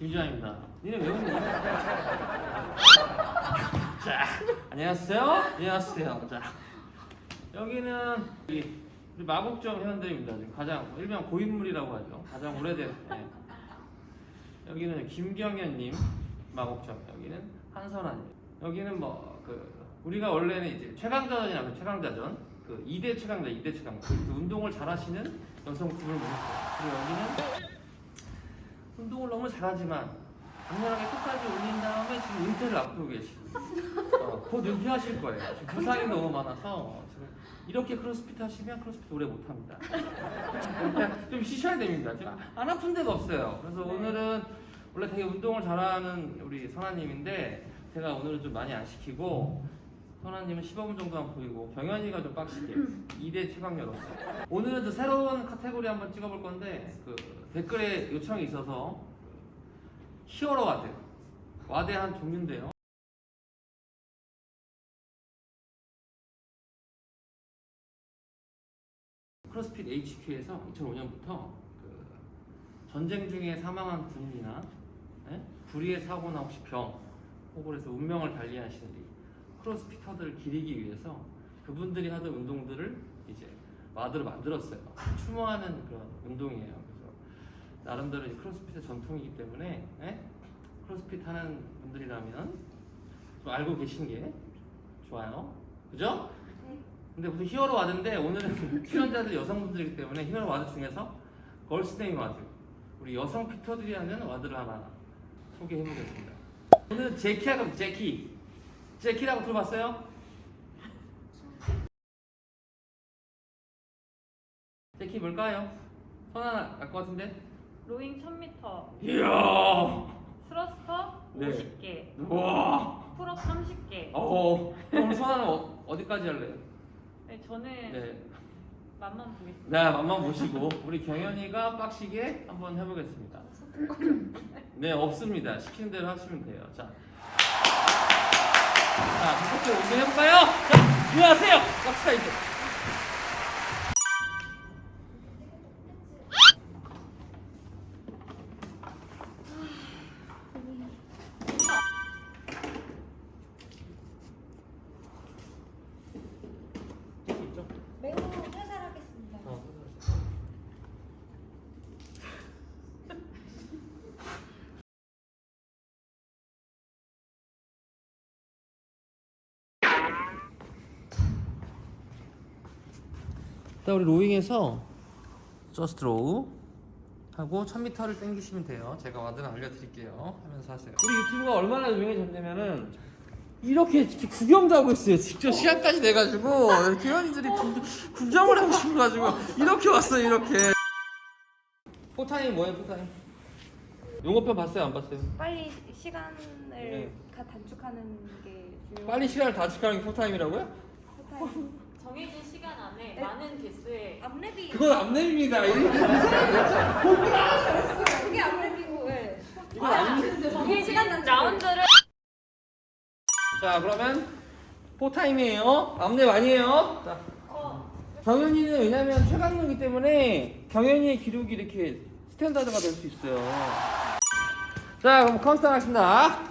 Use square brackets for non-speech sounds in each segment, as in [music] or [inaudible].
김주환입니다. 니네 왜 웃니? [laughs] 자, 안녕하세요. 안녕하세요. 자, 여기는 우리 우리 마곡정 회원들입니다. 지금 가장 일명 고인물이라고 하죠. 가장 오래된. 네. 여기는 김경현님 마곡정. 여기는 한선아님. 여기는 뭐 그 우리가 원래는 이제 최강자전이라고 최강자전 그 2대 최강자, 2대 최강자. 그 운동을 잘하시는 여성 팀을 모셨어요. 그리고 여기는 운동을 너무 잘하지만 강렬하게 끝까지 올린 다음에 지금 은퇴를 앞두고 계시고 어, 곧 은퇴하실 거예요. 지금 부상이 너무 많아서 지금 이렇게 크로스핏 하시면 크로스핏 오래 못합니다. 좀 쉬셔야 됩니다. 지금 안 아픈 데가 없어요. 그래서 오늘은 원래 되게 운동을 잘하는 우리 선아님인데 제가 오늘은 좀 많이 안 시키고 선아님은 15분 정도만 보이고 경현이가 좀 빡시게 2대 최강녀로서 오늘은 또 새로운 카테고리 한번 찍어볼 건데 그 댓글에 요청이 있어서 히어로 와드 와드의 한 종류인데요 크로스핏 HQ에서 2005년부터 그 전쟁 중에 사망한 군인이나 예? 불의의 사고나 혹시 병 혹은 해서 운명을 달리하시는 이 크로스피터들을 기리기 위해서 그분들이 하던 운동들을 이제 와드로 만들었어요. 추모하는 그런 운동이에요. 나름대로 이 크로스핏의 전통이기 때문에 예? 크로스핏 하는 분들이라면 좀 알고 계신 게 좋아요. 그죠? 근데 무슨 히어로 와드인데 오늘은 [laughs] 출연자들 여성분들이기 때문에 히어로 와드 중에서 걸스네임 와드 우리 여성 피터들이 하는 와드를 하나 소개해 보겠습니다. 오늘은 제키하고 제키 제키라고 들어봤어요? 제키 뭘까요? 손 하나 알것 같은데? 로잉 1000m, 이야 스러스터 네. 50개, 와 풀업 30개. 어 오늘 손 하나 어, 어디까지 할래요? 네, 저는 네. 맛만 보겠습니다. 네, 맘만 보시고 우리 경현이가 빡시게 한번 해보겠습니다. 네, 없습니다. 시키는 대로 하시면 돼요. 자, 자, 첫 번째 운동 해볼까요? 자, 일어나세요. 갑시다 이제. 있죠? 매우 살살하겠습니다. 어. 일단 우리 로잉에서 저스트 로우 하고 1000m를 당기시면 돼요. 제가 와드는 알려드릴게요. 하면서 하세요. 우리 유튜브가 얼마나 유명해졌냐면은 이렇게 이렇게 구경도 하고 있어요. 직접 시간까지 내가지고 기관인들이 구경을 하고 싶어가지고 이렇게 왔어요. 이렇게. 포타임 뭐예요? 포타임? 용어편 봤어요? 안 봤어요? 빨리 시간을 네. 가 단축하는 게 중요해요. 빨리 시간을 단축하는 게 포타임이라고요? 정해진 시간 안에 네. 많은 개수의 앞랩이 그건 앞내입니다. 이거 그게 앞랩이고 예. 이건 앞내. 정해진. 라운드를 자 그러면 포타임이에요. 앞내 아니에요. 자. 경현이는 왜냐면 최강력이기 때문에 경현이의 기록이 이렇게 스탠다드가 될 수 있어요. 자 그럼 카운트다운 하겠습니다.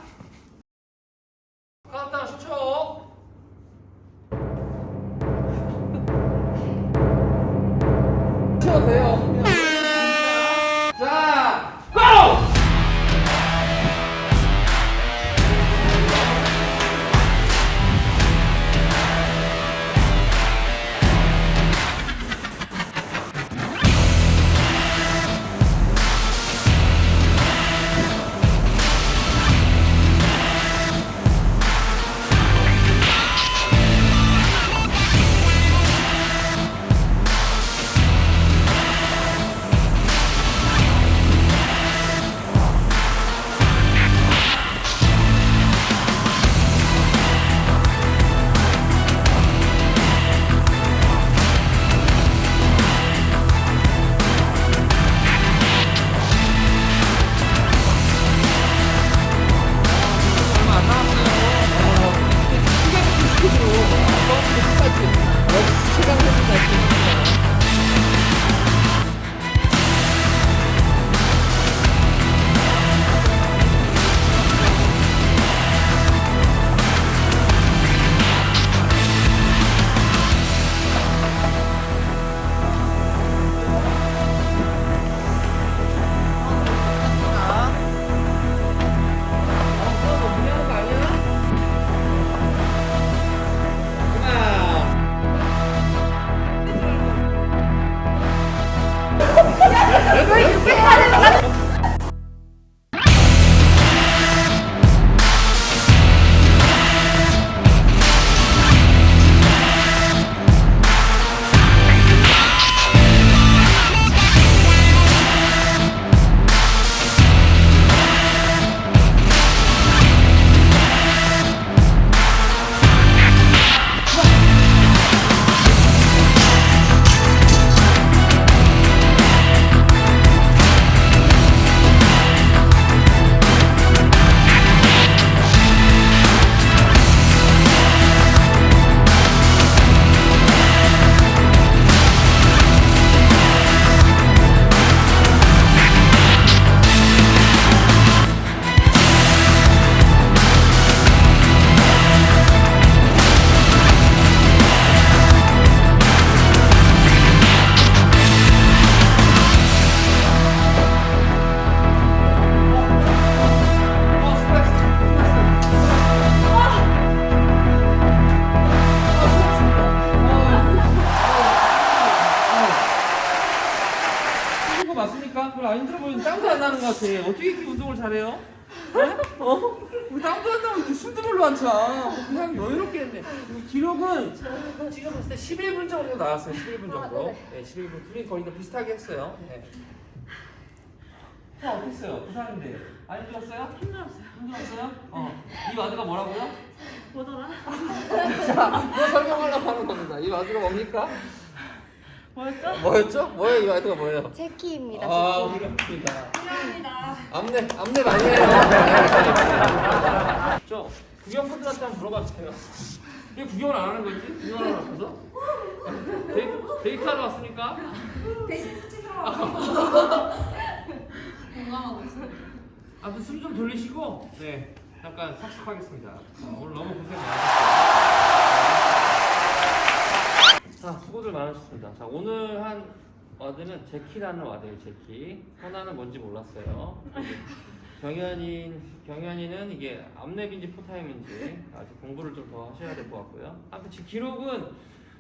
기록은 지금 봤을 때 11분 정도 나왔어요. 11분 정도. 네, 11분. 둘이 거의 다 비슷하게 했어요. 네. 자, 어땠어요? 부산인데. 안 힘들었어요? 힘들었어요. 힘들었어요? 어. 이 와드가 뭐라고요? 뭐더라? [laughs] 자, 이거 설명하려고 하는 겁니다. 이 와드가 뭡니까? 뭐였죠? 뭐였죠? 뭐예요? 이 와드가 뭐예요? 제키입니다. 아, 제키. 훌륭합니다. 감사합니다. 암내, 암내 많이 해요. [laughs] 저 구경꾼들한테 한번 물어봐 주세요. 왜 구경을 안 하는 거지? 구경을 앞에서? 데이, 데이트하러 왔으니까? 대신 수치스러워. 공감하고 있어요. 아무튼 숨 좀 돌리시고 네 잠깐 착석하겠습니다. 아, 오늘 너무 고생 많으셨어요. 자 수고들 많으셨습니다. 자 오늘 한 와드는 제키라는 와드예요. 제키. 현아는 뭔지 몰랐어요. 경현이 경현이는 이게 암랩인지 포타임인지 아직 공부를 좀 더 하셔야 될 것 같고요. 아무튼 지금 기록은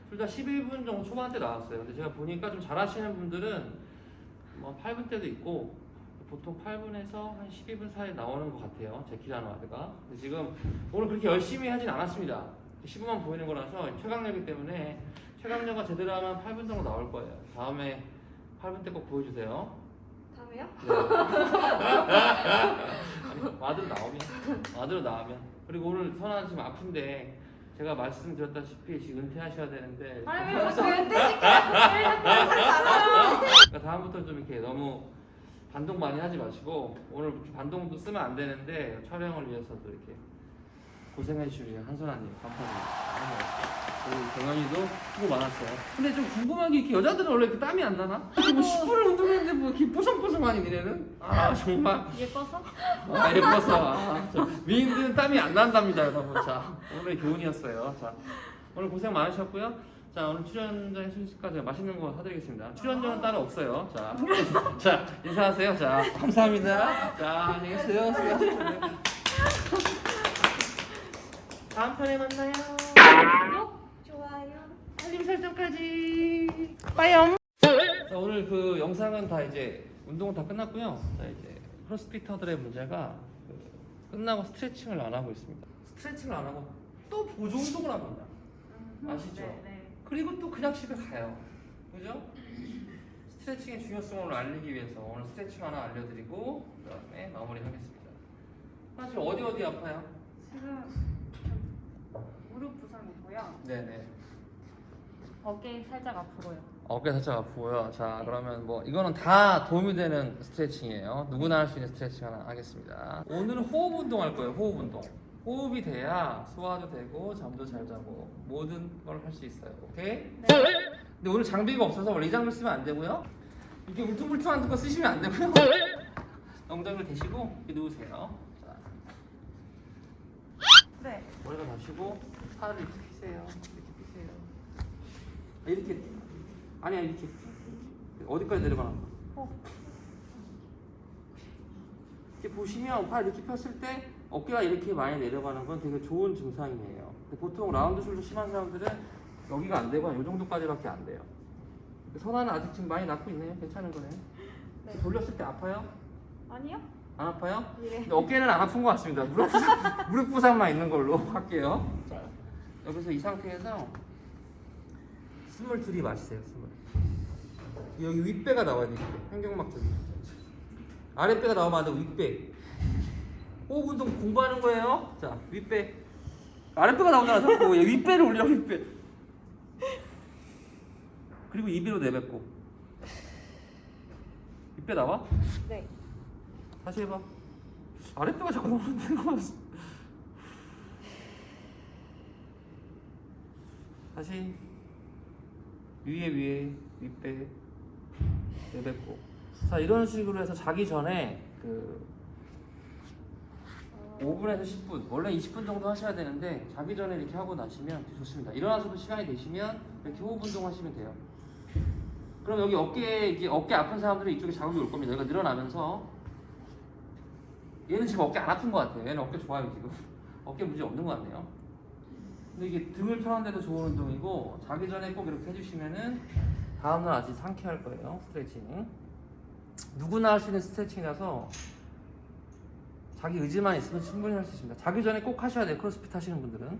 둘 다 11분 정도 초반대 나왔어요. 근데 제가 보니까 좀 잘하시는 분들은 뭐 8분 때도 있고 보통 8분에서 한 12분 사이에 나오는 것 같아요. 제키라는 와드가. 근데 지금 오늘 그렇게 열심히 하진 않았습니다. 15만 보이는 거라서 최강력이기 때문에 최강력가 제대로 하면 8분 정도 나올 거예요. 다음에 8분 때 꼭 보여주세요. 다음에요? 네. [laughs] 와드로 나오면 와드로 나오면 그리고 오늘 선아 지금 아픈데 제가 말씀드렸다시피 지금 은퇴하셔야 되는데 아니 왜 자꾸 그러니까 다음부터 좀 이렇게 너무 반동 많이 하지 마시고 오늘 반동도 쓰면 안 되는데 촬영을 위해서도 이렇게 고생해 주신 한선아님 감사합니다. 그리고 경현이도 수고 많았어요. 근데 좀 궁금한 게 이렇게 여자들은 원래 이렇게 땀이 안 나나? 이렇게 뭐 10분을 운동했는데 뭐 이렇게 뽀송뽀송하니 니네는? 아 정말. 예뻐서? 아, 예뻐서. 아, 저 미인들은 땀이 안 난답니다 여러분. 자 오늘 교훈이었어요. 자 오늘 고생 많으셨고요. 자 오늘 출연자 해주실까 제가 맛있는 거 사드리겠습니다. 출연료는 따로 없어요. 자, [laughs] 자 인사하세요. 자. 감사합니다. 자 안녕히 계세요. 수고하셨습니다 다음 편에 만나요 좋아요. 알림 설정까지 빠염 자 오늘 그 영상은 다 이제 운동은 다 끝났고요 자 이제 크로스피터들의 문제가 그 끝나고 스트레칭을 안 하고 있습니다 스트레칭을 안 하고 또 보조 운동을 합니다 아시죠? 네, 네. 그리고 또 그냥 집에 가요 그죠? 스트레칭의 중요성을 알리기 위해서 오늘 스트레칭 하나 알려드리고 그 다음에 마무리하겠습니다 사실 어디 어디 아파요? 지금 무릎 부상 있고요. 네네 어깨 살짝 아프고요. 어깨 살짝 아프고요. 자, 그러면 뭐 이거는 다 도움이 되는 스트레칭이에요. 누구나 할 수 있는 스트레칭 하나 하겠습니다. 오늘은 호흡 운동 할 거예요. 호흡 운동. 호흡이 돼야 소화도 되고 잠도 잘 자고 모든 걸 할 수 있어요. 오케이? 근데 오늘 장비가 없어서 원래 이 장비 쓰면 안 되고요. 이렇게 울퉁불퉁한 거 쓰시면 안 되고요. 엉덩이를 대시고 이렇게 누우세요. 자, 네. 머리가 다시고 팔을 이렇게 피세요. 이렇게 피세요. 아, 이렇게 이렇게. 아니야 이렇게. 어디까지 내려가나? 어. 이렇게 보시면 팔 이렇게 폈을 때 어깨가 이렇게 많이 내려가는 건 되게 좋은 증상이에요. 보통 라운드 숄더 심한 사람들은 여기가 안 되고 한이 정도까지밖에 안 돼요. 선아는 아직 지금 많이 낫고 있네요. 괜찮은 거네요. 네. 돌렸을 때 아파요? 아니요? 안 아파요? 예. 어깨는 안 아픈 것 같습니다. 무릎 부상, 무릎 부상만 있는 걸로 [laughs] 할게요. 자, 여기서 이 상태에서 숨을 들이마시세요. 숨을. 여기 윗배가 나와야 돼. 윗배. 횡격막 쪽이. 아랫배가 나오면 안 되고 윗배. 호흡 운동 공부하는 거예요. 자, 윗배. 아랫배가 나오잖아. 자꾸 얘 윗배를 올려 윗배. 그리고 입으로 내뱉고. 윗배 나와? 네. 다시 해봐. 아랫배가 자꾸 나오는데 [laughs] 나왔어. 다시 위에 위에 윗배 내뱉고. 자 이런 식으로 해서 자기 전에 그 5분에서 10분 원래 20분 정도 하셔야 되는데 자기 전에 이렇게 하고 나시면 좋습니다. 일어나서도 시간이 되시면 이렇게 호흡 운동 하시면 돼요. 그럼 여기 어깨 이제 어깨 아픈 사람들은 이쪽에 자극이 올 겁니다. 여기가 늘어나면서 얘는 지금 어깨 안 아픈 것 같아요. 얘는 어깨 좋아요 지금. [laughs] 어깨 문제 없는 것 같네요. 근데 이게 등을 펴는데도 좋은 운동이고 자기 전에 꼭 이렇게 해주시면은 다음날 아주 상쾌할 거예요 스트레칭. 누구나 할 수 있는 스트레칭이라서 자기 의지만 있으면 충분히 할 수 있습니다. 자기 전에 꼭 하셔야 돼요. 크로스핏 하시는 분들은.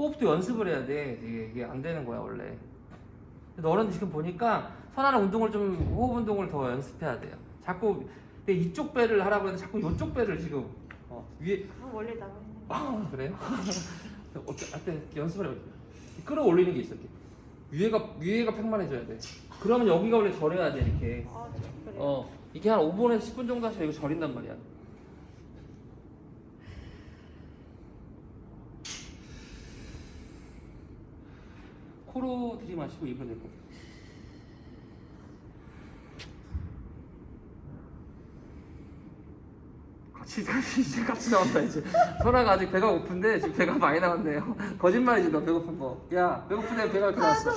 호흡도 연습을 해야 돼. 이게, 이게 안 되는 거야, 원래. 너는 지금 보니까 선하는 운동을 좀, 호흡 운동을 더 연습해야 돼요. 자꾸 내 이쪽 배를 하라고 했는데 자꾸 이쪽 배를 지금 어, 위에 아, 원래 있는 거. 아 그래요? [laughs] 어때? 하여튼 연습을 해보자. 끌어올리는 게 있어. 이렇게. 위에가 위에가 평만해져야 돼. 그러면 여기가 원래 절여야 돼 이렇게. 아, 그래요? 어 이게 한 5분에서 10분 정도 하시면 이거 절인단 말이야. 코로 들이마시고 입을 내고. 같이 같이 이제 같이 나온다 이제. 선아가 아직 배가 고픈데 지금 배가 많이 나왔네요. 거짓말이지 너 배고픈 거. 야 배고픈데 배가 이렇게 나왔어.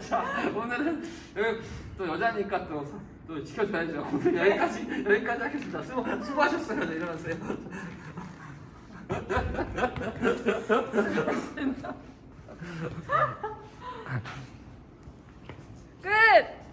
자 오늘은 여기 또 여자니까 또, 또 지켜줘야죠. 오늘 여기까지 여기까지 하겠습니다. 수고 수고하셨어요. 네, 일어나세요. 끝!